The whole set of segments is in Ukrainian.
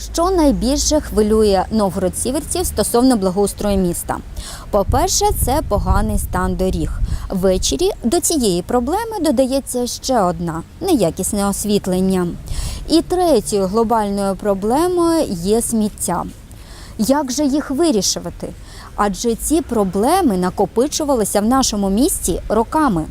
Що найбільше хвилює новгород-сіверців стосовно благоустрою міста? По-перше, це поганий стан доріг. Ввечері до цієї проблеми додається ще одна неякісне освітлення. І третьою глобальною проблемою є сміття. Як же їх вирішувати? Адже ці проблеми накопичувалися в нашому місті роками.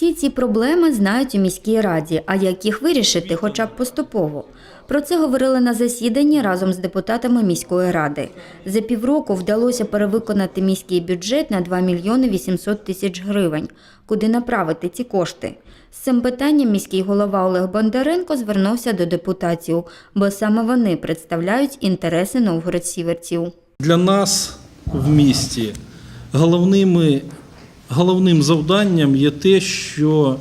Всі ці проблеми знають у міській раді, а як їх вирішити, хоча б поступово. Про це говорили на засіданні разом з депутатами міської ради. За півроку вдалося перевиконати міський бюджет на 2 мільйони 800 тисяч гривень. Куди направити ці кошти? З цим питанням міський голова Олег Бондаренко звернувся до депутатів, бо саме вони представляють інтереси новгород-сіверців. Для нас в місті головними, головним завданням є те, що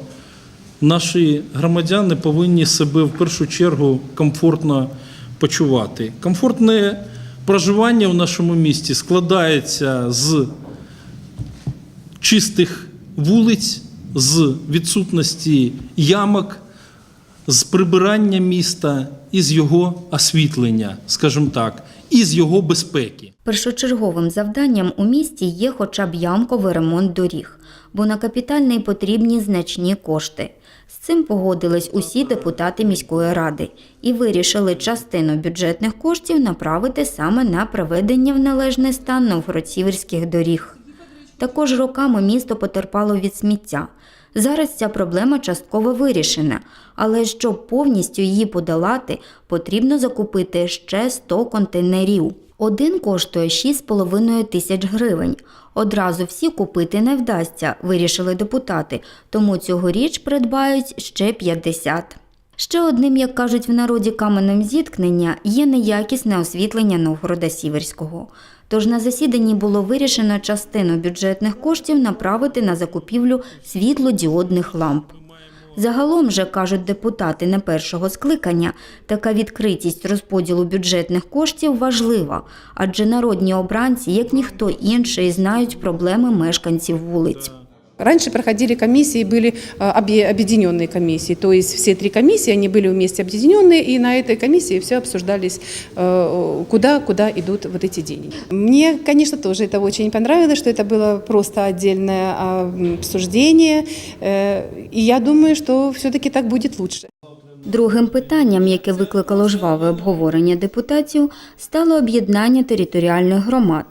наші громадяни повинні себе в першу чергу комфортно почувати. Комфортне проживання в нашому місті складається з чистих вулиць, з відсутності ямок, з прибирання міста і з його освітлення, скажімо так, і з його безпеки. Першочерговим завданням у місті є хоча б ямковий ремонт доріг, бо на капітальний потрібні значні кошти. З цим погодились усі депутати міської ради і вирішили частину бюджетних коштів направити саме на приведення в належний стан новгород-сіверських доріг. Також роками місто потерпало від сміття. Зараз ця проблема частково вирішена, але щоб повністю її подолати, потрібно закупити ще 100 контейнерів. Один коштує 6,5 тисяч гривень. Одразу всі купити не вдасться, вирішили депутати, тому цьогоріч придбають ще 50. Ще одним, як кажуть в народі, каменем зіткнення є неякісне освітлення Новгорода Сіверського. Тож на засіданні було вирішено частину бюджетних коштів направити на закупівлю світлодіодних ламп. Загалом же, кажуть депутати не першого скликання, така відкритість розподілу бюджетних коштів важлива, адже народні обранці, як ніхто інший, знають проблеми мешканців вулиць. Раньше проходили комиссии, были а, обе- объединенные комиссии, то есть все три комиссии, они были вместе объединенные, и на этой комиссии все обсуждались, э, куда, куда идут вот эти деньги. Мне, конечно, тоже это очень понравилось, что это было просто отдельное а, м, обсуждение, э, и я думаю, что все-таки так будет лучше. Другим питанням, яке викликало жваве обговорення депутатів, стало об'єднання територіальних громад.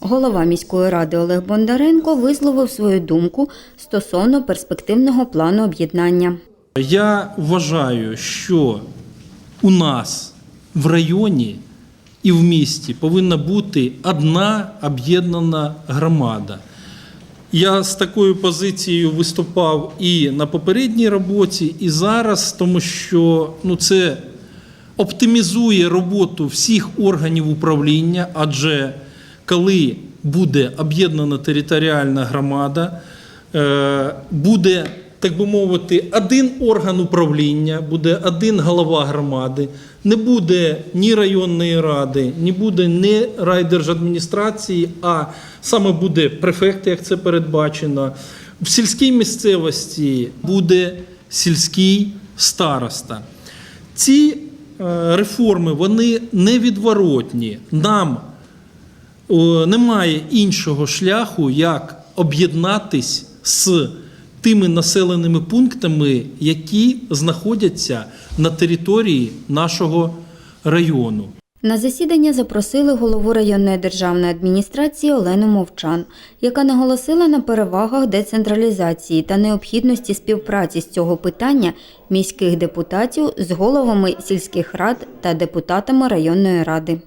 Голова міської ради Олег Бондаренко висловив свою думку стосовно перспективного плану об'єднання. Я вважаю, що у нас в районі і в місті повинна бути одна об'єднана громада. Я з такою позицією виступав і на попередній роботі, і зараз, тому що ну, це оптимізує роботу всіх органів управління, адже коли буде об'єднана територіальна громада, е, буде, так би мовити, один орган управління, буде один голова громади, не буде ні районної ради, ні буде ні райдержадміністрації, а саме буде префект, як це передбачено. В сільській місцевості буде сільський староста. Ці е, реформи вони невідворотні. Нам немає іншого шляху, як об'єднатись з тими населеними пунктами, які знаходяться на території нашого району. На засідання запросили голову районної державної адміністрації Олену Мовчан, яка наголосила на перевагах децентралізації та необхідності співпраці з цього питання міських депутатів з головами сільських рад та депутатами районної ради.